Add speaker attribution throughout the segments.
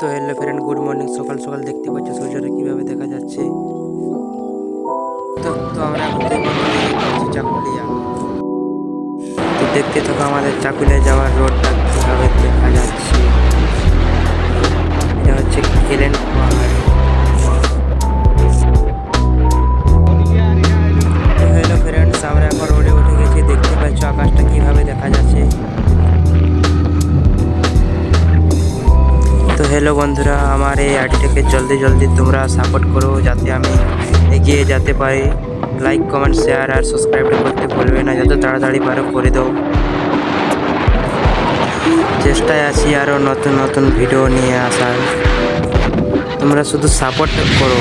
Speaker 1: তো hello friend good morning সকাল সকাল দেখতে পাচ্ছ সূর্যটা কীভাবে দেখা যাচ্ছে? তো তো আমরা এখন চাকুলিয়া। তো দেখতে থাকো আমাদের চাকুলিয়া যাওয়ার রোডটা কীভাবে দেখা যাচ্ছে। হ্যালো বন্ধুরা, আমার এই আইডিটাকে জলদি জলদি তোমরা সাপোর্ট করো যাতে আমি এগিয়ে যেতে পারি। লাইক কমেন্ট শেয়ার আর সাবস্ক্রাইব করতে ভুলবে না, যত তাড়াতাড়ি পারো করে দাও। চেষ্টায় আছি আরও নতুন নতুন ভিডিও নিয়ে আসার। তোমরা শুধু সাপোর্ট করো।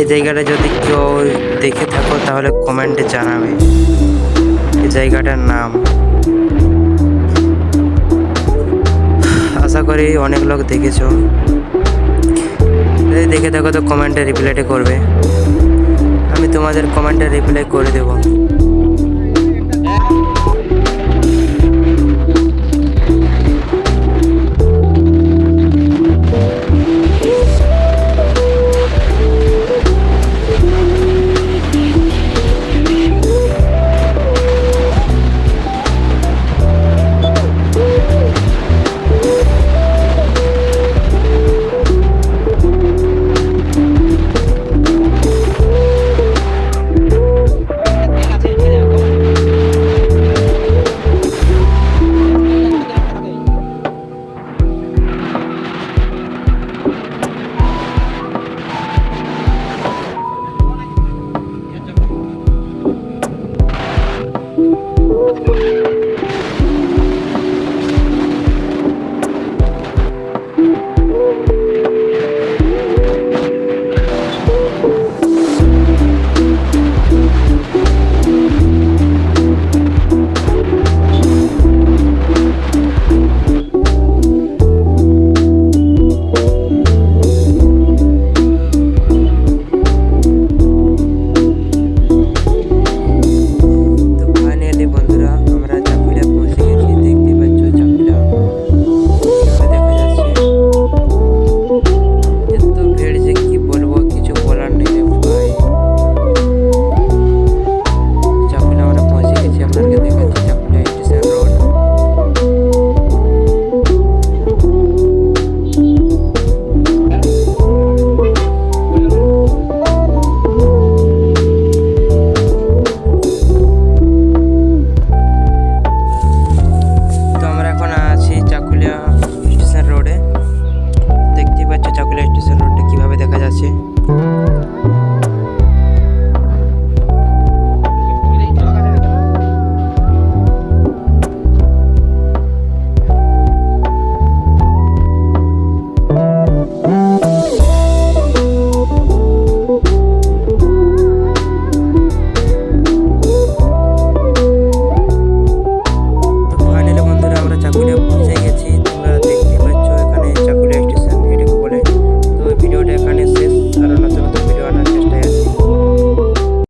Speaker 1: এই জায়গাটা যদি কেউ দেখে থাকো, তাহলে কমেন্টে জানাবে। জায়গাটার নাম। আশা করি অনেক লোক দেখেছ। যদি দেখে থাকো তো কমেন্টে রিপ্লাইটা করবে। আমি তোমাদের কমেন্টে রিপ্লাই করে দেবো।